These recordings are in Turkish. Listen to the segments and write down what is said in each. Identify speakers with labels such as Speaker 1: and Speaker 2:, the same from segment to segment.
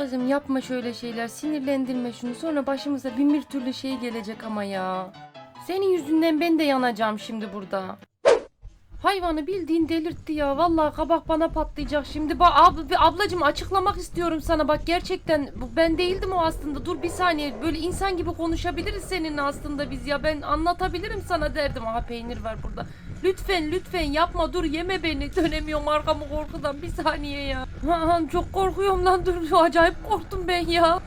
Speaker 1: Kızım yapma şöyle şeyler sinirlendirme şunu sonra başımıza bin bir türlü şey gelecek ama ya. Senin yüzünden ben de yanacağım şimdi burada. Hayvanı bildiğin delirtti ya. Vallahi kabak bana patlayacak şimdi. Bak ab ablacığım açıklamak istiyorum sana. Bak gerçekten ben değildim o aslında. Dur bir saniye. Böyle insan gibi konuşabiliriz seninle aslında biz ya. Ben anlatabilirim sana derdim. Aha peynir var burada. Lütfen lütfen yapma dur yeme beni. Dönemiyorum arkamı korkudan. Bir saniye ya. Çok korkuyorum lan dur. Acayip korktum ben ya.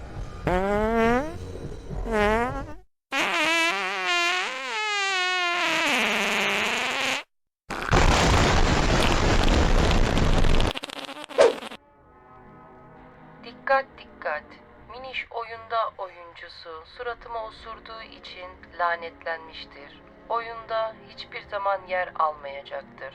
Speaker 1: Dikkat dikkat. Miniş oyunda oyuncusu suratıma osurduğu için lanetlenmiştir. Oyunda hiçbir zaman yer almayacaktır.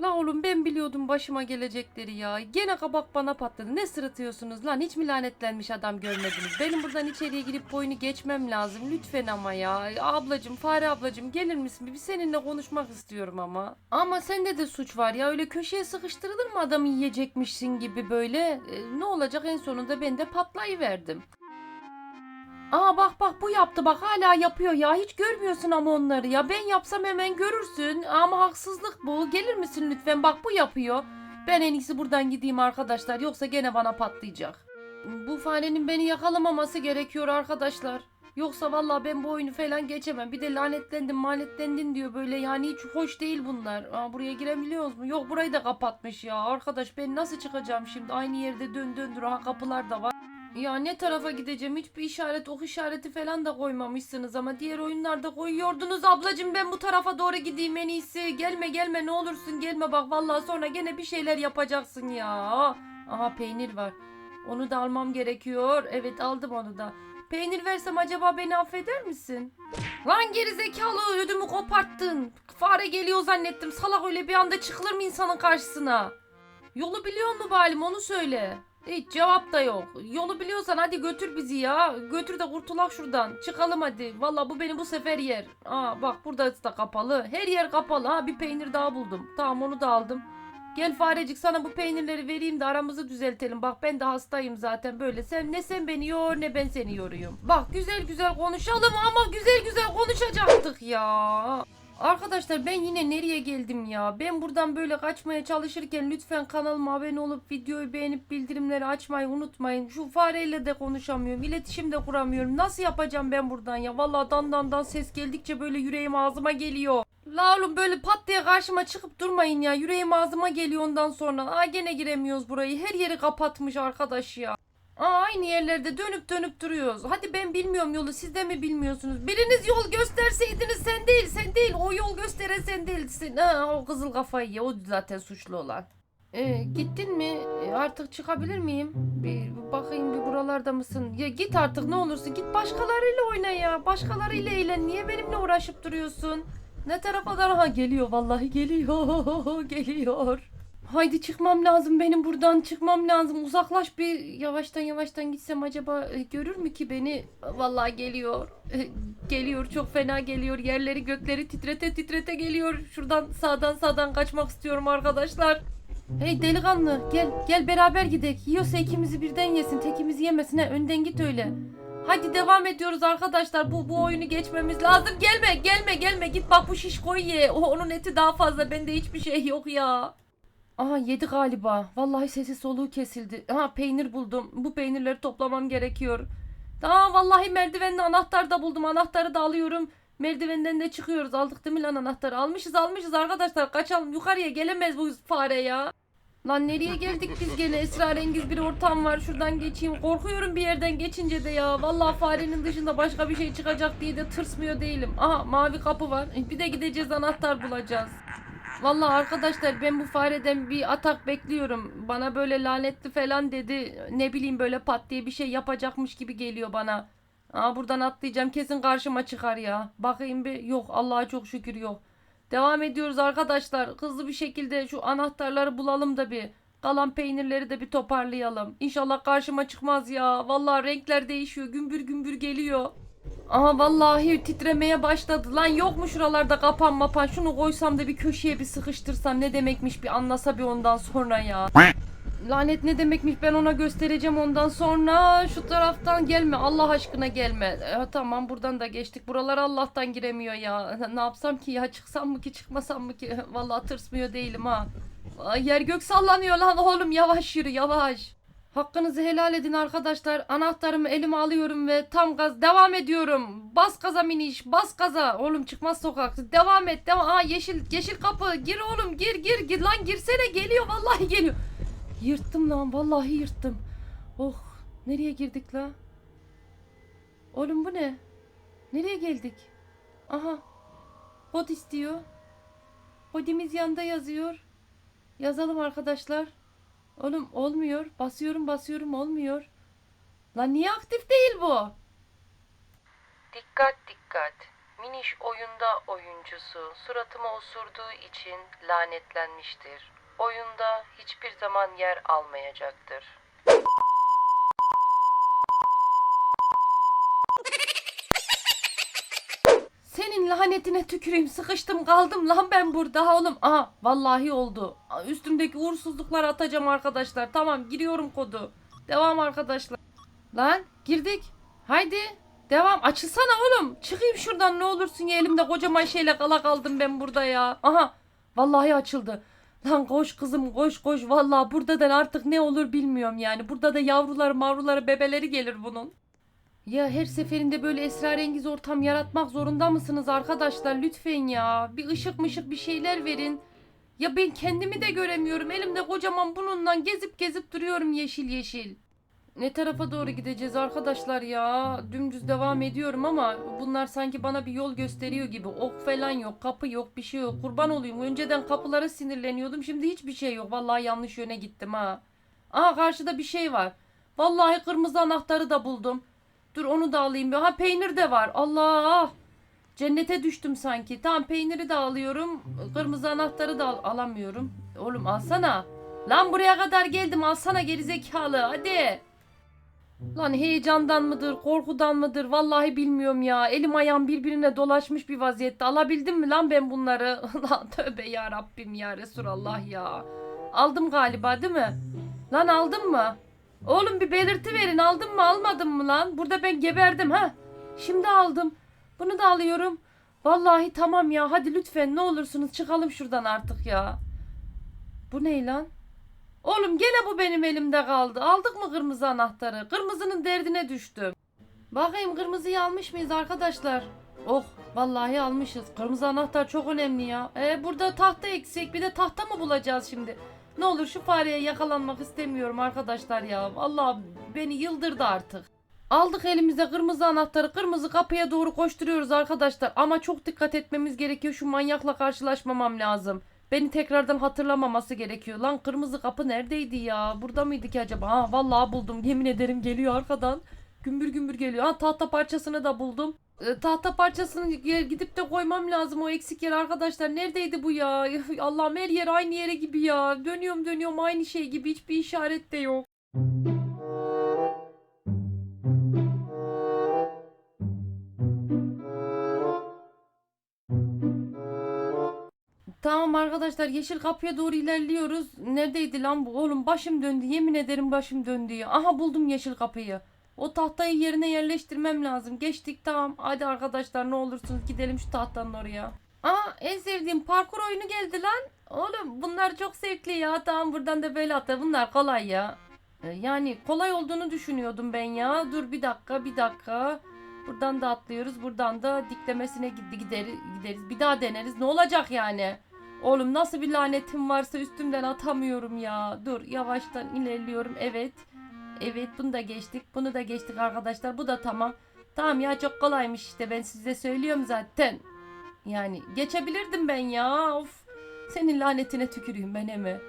Speaker 1: La oğlum ben biliyordum başıma gelecekleri ya. Gene kabak bana patladı. Ne sırıtıyorsunuz lan? Hiç mi lanetlenmiş adam görmediniz? Benim buradan içeriye girip boyunu geçmem lazım. Lütfen ama ya. Ablacım, Fare ablacım gelir misin? Bir seninle konuşmak istiyorum ama. Ama sende de suç var ya. Öyle köşeye sıkıştırılır mı adamı yiyecekmişsin gibi böyle? E, ne olacak en sonunda ben de patlayıverdim. Aa bak bak bu yaptı. Bak hala yapıyor ya. Hiç görmüyorsun ama onları ya. Ben yapsam hemen görürsün. Ama haksızlık bu. Gelir misin lütfen? Bak bu yapıyor. Ben en iyisi buradan gideyim arkadaşlar. Yoksa gene bana patlayacak. Bu farenin beni yakalamaması gerekiyor arkadaşlar. Yoksa vallahi ben bu oyunu falan geçemem. Bir de lanetlendim manetlendin diyor böyle. Yani hiç hoş değil bunlar. Aa, buraya girebiliyoruz mu? Yok burayı da kapatmış ya. Arkadaş ben nasıl çıkacağım şimdi? Aynı yerde dön döndür. Ha kapılar da var ya ne tarafa gideceğim? Hiçbir işaret, ok işareti falan da koymamışsınız ama diğer oyunlarda koyuyordunuz ablacığım. Ben bu tarafa doğru gideyim en iyisi. Gelme gelme ne olursun gelme bak vallahi sonra gene bir şeyler yapacaksın ya. Aha peynir var. Onu da almam gerekiyor. Evet aldım onu da. Peynir versem acaba beni affeder misin? Lan geri zekalı ödümü koparttın. Fare geliyor zannettim. Salak öyle bir anda çıkılır mı insanın karşısına? Yolu biliyor mu Balim onu söyle. Hiç cevap da yok. Yolu biliyorsan hadi götür bizi ya. Götür de kurtulak şuradan. Çıkalım hadi. Valla bu beni bu sefer yer. Aa bak burada da kapalı. Her yer kapalı. Ha bir peynir daha buldum. Tamam onu da aldım. Gel farecik sana bu peynirleri vereyim de aramızı düzeltelim. Bak ben de hastayım zaten böyle. Sen ne sen beni yor ne ben seni yoruyum. Bak güzel güzel konuşalım ama güzel güzel konuşacaktık ya. Arkadaşlar ben yine nereye geldim ya? Ben buradan böyle kaçmaya çalışırken lütfen kanalıma abone olup videoyu beğenip bildirimleri açmayı unutmayın. Şu fareyle de konuşamıyorum. iletişim de kuramıyorum. Nasıl yapacağım ben buradan ya? Vallahi dan dan ses geldikçe böyle yüreğim ağzıma geliyor. La oğlum böyle pat diye karşıma çıkıp durmayın ya. Yüreğim ağzıma geliyor ondan sonra. Aa gene giremiyoruz burayı. Her yeri kapatmış arkadaş ya. Aa, aynı yerlerde dönüp dönüp duruyoruz. Hadi ben bilmiyorum yolu siz de mi bilmiyorsunuz? Biriniz yol gösterseydiniz sen değil sen değil. Gösteren sen değilsin. Ha, o kızıl kafayı ye o zaten suçlu olan. Ee, gittin mi? Ee, artık çıkabilir miyim? Bir bakayım bir buralarda mısın? Ya git artık ne olursun git başkalarıyla oyna ya. Başkalarıyla eğlen. Niye benimle uğraşıp duruyorsun? Ne tarafa da ha geliyor vallahi geliyor geliyor. Haydi çıkmam lazım benim buradan çıkmam lazım. Uzaklaş bir yavaştan yavaştan gitsem acaba e, görür mü ki beni? Vallahi geliyor. E, geliyor çok fena geliyor. Yerleri gökleri titrete titrete geliyor. Şuradan sağdan sağdan kaçmak istiyorum arkadaşlar. Hey delikanlı gel gel beraber gidelim. Yiyorsa ikimizi birden yesin. Tekimizi yemesin. Ha, önden git öyle. Hadi devam ediyoruz arkadaşlar. Bu bu oyunu geçmemiz lazım. Gelme, gelme, gelme. Git bak bu şişkoyu ye. Onun eti daha fazla. Bende hiçbir şey yok ya. Aha yedi galiba. Vallahi sesi soluğu kesildi. Aha peynir buldum. Bu peynirleri toplamam gerekiyor. Tamam vallahi merdivenle anahtar da buldum. Anahtarı da alıyorum. Merdivenden de çıkıyoruz. Aldık değil mi lan anahtarı? Almışız almışız arkadaşlar. Kaçalım. Yukarıya gelemez bu fare ya. Lan nereye geldik biz gene? Esrarengiz bir ortam var. Şuradan geçeyim. Korkuyorum bir yerden geçince de ya. Vallahi farenin dışında başka bir şey çıkacak diye de tırsmıyor değilim. Aha mavi kapı var. Bir de gideceğiz anahtar bulacağız. Vallahi arkadaşlar ben bu fareden bir atak bekliyorum. Bana böyle lanetli falan dedi. Ne bileyim böyle pat diye bir şey yapacakmış gibi geliyor bana. Aa buradan atlayacağım kesin karşıma çıkar ya. Bakayım bir yok Allah'a çok şükür yok. Devam ediyoruz arkadaşlar. Hızlı bir şekilde şu anahtarları bulalım da bir. Kalan peynirleri de bir toparlayalım. İnşallah karşıma çıkmaz ya. Vallahi renkler değişiyor. Gümbür gümbür geliyor. Aha vallahi titremeye başladı. Lan yok mu şuralarda kapan mapan? Şunu koysam da bir köşeye bir sıkıştırsam ne demekmiş bir anlasa bir ondan sonra ya. lanet ne demekmiş ben ona göstereceğim ondan sonra şu taraftan gelme Allah aşkına gelme. E, tamam buradan da geçtik buralar Allah'tan giremiyor ya. Ne yapsam ki ya çıksam mı ki çıkmasam mı ki vallahi tırsmıyor değilim ha. Yer gök sallanıyor lan oğlum yavaş yürü yavaş. Hakkınızı helal edin arkadaşlar. Anahtarımı elime alıyorum ve tam gaz devam ediyorum. Bas gaza miniş, bas gaza. Oğlum çıkmaz sokak. Devam et, devam. Aa yeşil yeşil kapı. Gir oğlum, gir gir gir lan girsene geliyor vallahi geliyor. Yırttım lan vallahi yırttım. Oh, nereye girdik la? Oğlum bu ne? Nereye geldik? Aha. Kod istiyor. Kodimiz yanda yazıyor. Yazalım arkadaşlar. Oğlum olmuyor. Basıyorum basıyorum olmuyor. Lan niye aktif değil bu? Dikkat dikkat. Miniş oyunda oyuncusu suratıma osurduğu için lanetlenmiştir. Oyunda hiçbir zaman yer almayacaktır. Senin lanetine tüküreyim sıkıştım kaldım lan ben burada oğlum. Aha vallahi oldu. Üstümdeki uğursuzlukları atacağım arkadaşlar. Tamam giriyorum kodu. Devam arkadaşlar. Lan girdik. Haydi. Devam. Açılsana oğlum. Çıkayım şuradan ne olursun ya elimde kocaman şeyle kala kaldım ben burada ya. Aha. Vallahi açıldı. Lan koş kızım koş koş. Vallahi burada da artık ne olur bilmiyorum yani. Burada da yavruları mavruları bebeleri gelir bunun. Ya her seferinde böyle esrarengiz ortam yaratmak zorunda mısınız arkadaşlar? Lütfen ya. Bir ışık mışık bir şeyler verin. Ya ben kendimi de göremiyorum. Elimde kocaman bununla gezip gezip duruyorum yeşil yeşil. Ne tarafa doğru gideceğiz arkadaşlar ya? Dümdüz devam ediyorum ama bunlar sanki bana bir yol gösteriyor gibi. Ok falan yok, kapı yok, bir şey yok. Kurban olayım. Önceden kapılara sinirleniyordum. Şimdi hiçbir şey yok. Vallahi yanlış yöne gittim ha. Aha karşıda bir şey var. Vallahi kırmızı anahtarı da buldum. Dur onu da alayım. Ha peynir de var. Allah! Cennete düştüm sanki. Tamam peyniri de alıyorum. Kırmızı anahtarı da al- alamıyorum. Oğlum alsana. Lan buraya kadar geldim. Alsana gerizekalı. Hadi. Lan heyecandan mıdır, korkudan mıdır? Vallahi bilmiyorum ya. Elim ayağım birbirine dolaşmış bir vaziyette. Alabildim mi lan ben bunları? lan tövbe ya Rabbim ya Resulallah ya. Aldım galiba değil mi? Lan aldın mı? Oğlum bir belirti verin aldın mı almadın mı lan? Burada ben geberdim ha. Şimdi aldım. Bunu da alıyorum. Vallahi tamam ya hadi lütfen ne olursunuz çıkalım şuradan artık ya. Bu ne lan? Oğlum gene bu benim elimde kaldı. Aldık mı kırmızı anahtarı? Kırmızının derdine düştüm. Bakayım kırmızıyı almış mıyız arkadaşlar? Oh vallahi almışız. Kırmızı anahtar çok önemli ya. E burada tahta eksik. Bir de tahta mı bulacağız şimdi? Ne olur şu fareye yakalanmak istemiyorum arkadaşlar ya. Vallahi beni yıldırdı artık. Aldık elimize kırmızı anahtarı. Kırmızı kapıya doğru koşturuyoruz arkadaşlar. Ama çok dikkat etmemiz gerekiyor. Şu manyakla karşılaşmamam lazım. Beni tekrardan hatırlamaması gerekiyor. Lan kırmızı kapı neredeydi ya? Burada mıydı ki acaba? Ha vallahi buldum. Yemin ederim geliyor arkadan. Gümbür gümbür geliyor. Ha tahta parçasını da buldum. E, tahta parçasını gidip de koymam lazım o eksik yer arkadaşlar. Neredeydi bu ya? Allah'ım her yer aynı yere gibi ya. Dönüyorum dönüyorum aynı şey gibi. Hiçbir işaret de yok. Tamam arkadaşlar yeşil kapıya doğru ilerliyoruz. Neredeydi lan bu? Oğlum başım döndü. Yemin ederim başım döndü ya. Aha buldum yeşil kapıyı. O tahtayı yerine yerleştirmem lazım. Geçtik tamam. Hadi arkadaşlar ne olursunuz gidelim şu tahtanın oraya. Aa en sevdiğim parkur oyunu geldi lan. Oğlum bunlar çok zevkli ya. Tamam buradan da böyle atla. Bunlar kolay ya. Ee, Yani kolay olduğunu düşünüyordum ben ya. Dur bir dakika bir dakika. Buradan da atlıyoruz. Buradan da diklemesine gideriz, gideriz. Bir daha deneriz. Ne olacak yani? Oğlum nasıl bir lanetim varsa üstümden atamıyorum ya. Dur yavaştan ilerliyorum. Evet. Evet bunu da geçtik. Bunu da geçtik arkadaşlar. Bu da tamam. Tamam ya çok kolaymış işte. Ben size söylüyorum zaten. Yani geçebilirdim ben ya. Of. Senin lanetine tüküreyim ben mi?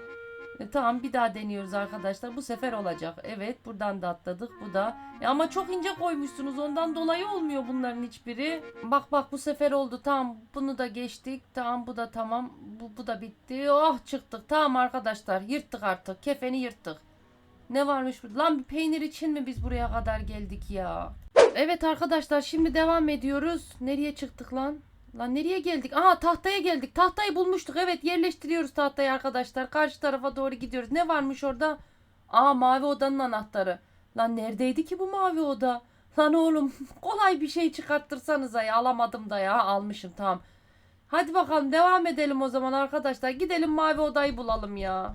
Speaker 1: E, tamam bir daha deniyoruz arkadaşlar. Bu sefer olacak. Evet buradan da atladık. Bu da. E, ama çok ince koymuşsunuz. Ondan dolayı olmuyor bunların hiçbiri. Bak bak bu sefer oldu. Tamam bunu da geçtik. Tamam bu da tamam. Bu, bu da bitti. Oh çıktık. Tamam arkadaşlar yırttık artık. Kefeni yırttık. Ne varmış burada? Lan bir peynir için mi biz buraya kadar geldik ya? Evet arkadaşlar şimdi devam ediyoruz. Nereye çıktık lan? Lan nereye geldik? Aha tahtaya geldik. Tahtayı bulmuştuk. Evet yerleştiriyoruz tahtayı arkadaşlar. Karşı tarafa doğru gidiyoruz. Ne varmış orada? Aa mavi odanın anahtarı. Lan neredeydi ki bu mavi oda? Lan oğlum kolay bir şey çıkarttırsanıza ya alamadım da ya almışım tamam. Hadi bakalım devam edelim o zaman arkadaşlar. Gidelim mavi odayı bulalım ya.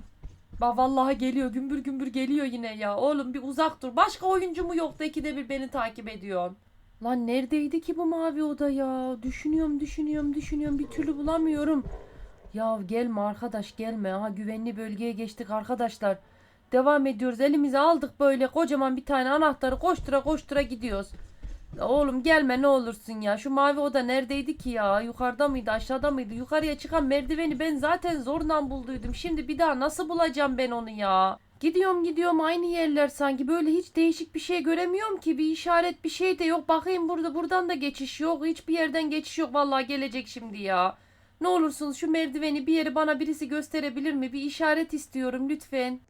Speaker 1: Bak vallahi geliyor gümbür gümbür geliyor yine ya. Oğlum bir uzak dur. Başka oyuncu mu yok da ikide bir beni takip ediyorsun. Lan neredeydi ki bu mavi oda ya? Düşünüyorum düşünüyorum düşünüyorum bir türlü bulamıyorum. Ya gelme arkadaş gelme. Aha güvenli bölgeye geçtik arkadaşlar. Devam ediyoruz. Elimize aldık böyle kocaman bir tane anahtarı koştura koştura gidiyoruz. Oğlum gelme ne olursun ya. Şu mavi oda neredeydi ki ya? Yukarıda mıydı aşağıda mıydı? Yukarıya çıkan merdiveni ben zaten zorla bulduydum. Şimdi bir daha nasıl bulacağım ben onu ya? Gidiyorum gidiyorum aynı yerler sanki. Böyle hiç değişik bir şey göremiyorum ki. Bir işaret bir şey de yok. Bakayım burada buradan da geçiş yok. Hiçbir yerden geçiş yok. Vallahi gelecek şimdi ya. Ne olursunuz şu merdiveni bir yeri bana birisi gösterebilir mi? Bir işaret istiyorum lütfen.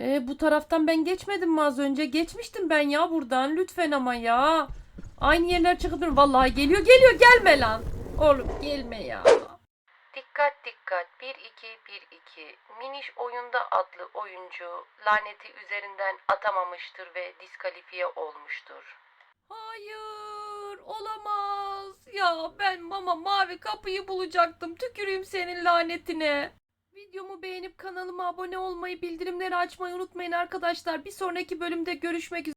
Speaker 1: E, bu taraftan ben geçmedim mi az önce? Geçmiştim ben ya buradan. Lütfen ama ya. Aynı yerler çıkıp. Vallahi geliyor geliyor gelme lan. Oğlum gelme ya. Dikkat dikkat 1 2 1 2 Miniş oyunda adlı oyuncu laneti üzerinden atamamıştır ve diskalifiye olmuştur. Hayır olamaz. Ya ben mama mavi kapıyı bulacaktım. Tüküreyim senin lanetine. Videomu beğenip kanalıma abone olmayı, bildirimleri açmayı unutmayın arkadaşlar. Bir sonraki bölümde görüşmek üzere.